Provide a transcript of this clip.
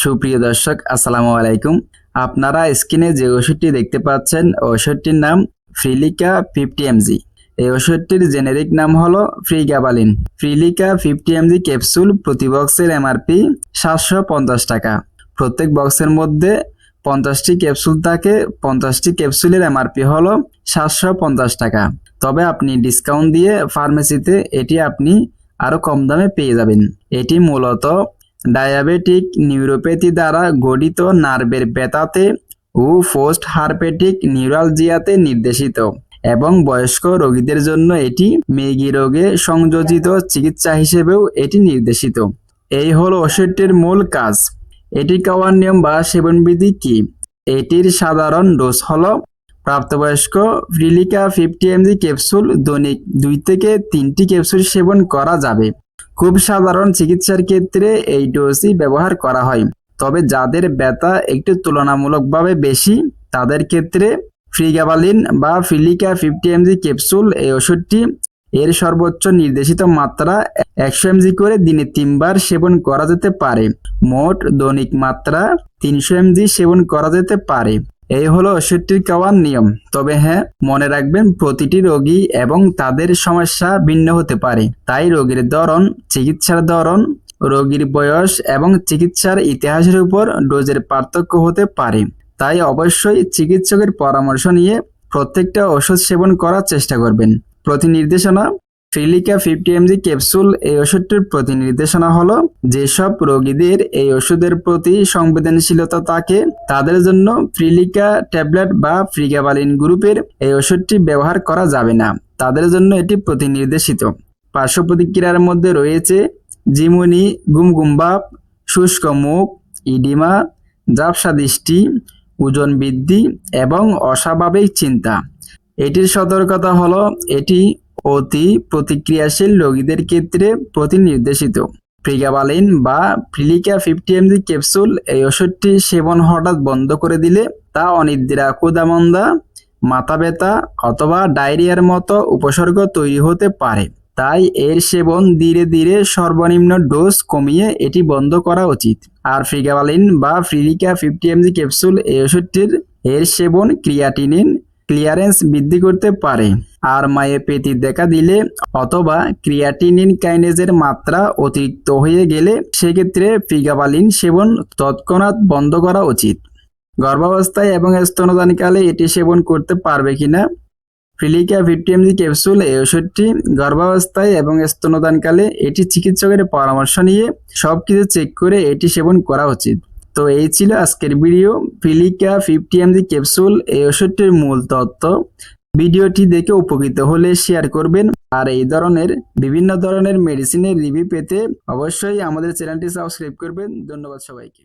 সুপ্রিয় দর্শক, আসসালামু আলাইকুম। আপনারা স্ক্রিনে যে ওষুধটি দেখতে পাচ্ছেন, ওষুধটির নাম ফ্রিলিকা ফিফটি এমজি। এই ওষুধটির জেনেরিক নাম হলো ফ্রিগাবালিন। ফ্রিলিকা ফিফটি এমজি ক্যাপসুল প্রতি বক্সের এমআরপি সাতশো পঞ্চাশ টাকা। প্রত্যেক বক্সের মধ্যে পঞ্চাশটি ক্যাপসুল থাকে, পঞ্চাশটি ক্যাপসুলের এমআরপি হলো সাতশো পঞ্চাশ টাকা। তবে আপনি ডিসকাউন্ট দিয়ে ফার্মেসিতে এটি আপনি আরও কম দামে পেয়ে যাবেন। এটি মূলত ডায়াবেটিক নিউরোপ্যাথি দ্বারা গঠিত নার্ভের ব্যথাতে ও পোস্ট হারপেটিক নিউরালজিয়াতে নির্দেশিত এবং বয়স্ক রোগীদের জন্য এটি মেগি রোগে সংযোজিত চিকিৎসা হিসেবেও এটি নির্দেশিত। এই হলো ওষুধটির মূল কাজ। এটি খাওয়ার নিয়ম বা সেবনবিধি কি? এটির সাধারণ ডোজ হল প্রাপ্তবয়স্ক ফ্রিলিকা ফিফটি এমজি ক্যাপসুল দৈনিক দুই থেকে তিনটি ক্যাপসুল সেবন করা যাবে। খুব সাধারণ চিকিৎসার ক্ষেত্রে এই ডোজই ব্যবহার করা হয়। তবে যাদের ব্যথা একটু তুলনামূলকভাবে বেশি, তাদের ক্ষেত্রে ফ্রিগাবালিন বা ফিলিকা ফিফটি এমজি ক্যাপসুল এই ওষুধটি এর সর্বোচ্চ নির্দেশিত মাত্রা একশো এমজি করে দিনে তিনবার সেবন করা যেতে পারে। মোট দৈনিক মাত্রা তিনশো এমজি সেবন করা যেতে পারে। এই হলো ওষুধটির খাওয়ার নিয়ম। তবে হ্যাঁ মনে রাখবেন প্রতিটি রোগী এবং তাদের সমস্যা ভিন্ন হতে পারে। তাই রোগীর ধরন, চিকিৎসার ধরন, রোগীর বয়স এবং চিকিৎসার ইতিহাসের উপর ডোজের পার্থক্য হতে পারে। তাই অবশ্যই চিকিৎসকের পরামর্শ নিয়ে প্রত্যেকটা ওষুধ সেবন করার চেষ্টা করবেন। প্রতি নির্দেশনা ফ্রিলিকা ফিফটি এমজি ক্যাপসুল এই ওষুধটির প্রতি নির্দেশনা হলো, যেসব রোগীদের এই ওষুধের প্রতি সংবেদনশীলতা থাকে, তাদের জন্য ফ্রিলিকা ট্যাবলেট বা ফ্রিগাবালিন গ্রুপের এই ওষুধটি ব্যবহার করা যাবে না। তাদের জন্য এটি প্রতি নির্দেশিত পার্শ্ব প্রতিক্রিয়ার মধ্যে রয়েছে জিমুনি, গুমগুমবাপ, শুষ্ক মুখ, ইডিমা ঝাপসা দৃষ্টি, ওজন বৃদ্ধি এবং অস্বাভাবিক চিন্তা। এটির সতর্কতা হলো, এটি অতি প্রতিক্রিয়াশীল রোগীদের ক্ষেত্রে প্রতি নির্দেশিত বা ফ্রিলিকা ফিফটি এমজি ক্যাপসুল এই ওষুধটি সেবন হঠাৎ বন্ধ করে দিলে তা অনিদ্রা ক্ষুদামন্দা মাথা ব্যথা অথবা ডায়রিয়ার মতো উপসর্গ তৈরি হতে পারে। তাই এর সেবন ধীরে ধীরে সর্বনিম্ন ডোজ কমিয়ে এটি বন্ধ করা উচিত। আর ফ্রিগাবালিন বা ফ্রিলিকা ফিফটি এমজি ক্যাপসুল এই ওষুধটির এর সেবন ক্রিয়াটিনিন ক্লিয়ারেন্স বৃদ্ধি করতে পারে। আর মায়োপ্যাথি দেখা দিলে অথবা ক্রিয়াটিনিন কাইনেজের মাত্রা অতিরিক্ত হয়ে গেলে সেক্ষেত্রে ফিগাবালিন সেবন তৎক্ষণাৎ বন্ধ করা উচিত। গর্ভাবস্থায় এবং স্তনদানকালে এটি সেবন করতে পারবে কিনা? ফিলিকা ফিফটি এমজি ক্যাপসুল এই ওষুধটি গর্ভাবস্থায় এবং স্তনদানকালে এটি চিকিৎসকের পরামর্শ নিয়ে সব কিছু চেক করে এটি সেবন করা উচিত। তো এই ছিল আজকের ভিডিও। ফিলিকা ফিফটি এমজি ক্যাপসুল, এই ওষুধটির মূল তত্ত্ব। ভিডিওটি দেখে উপকৃত হলে শেয়ার করবেন। আর এই ধরনের, বিভিন্ন ধরনের মেডিসিনের রিভিউ পেতে অবশ্যই আমাদের চ্যানেলটি সাবস্ক্রাইব করবেন। ধন্যবাদ সবাইকে।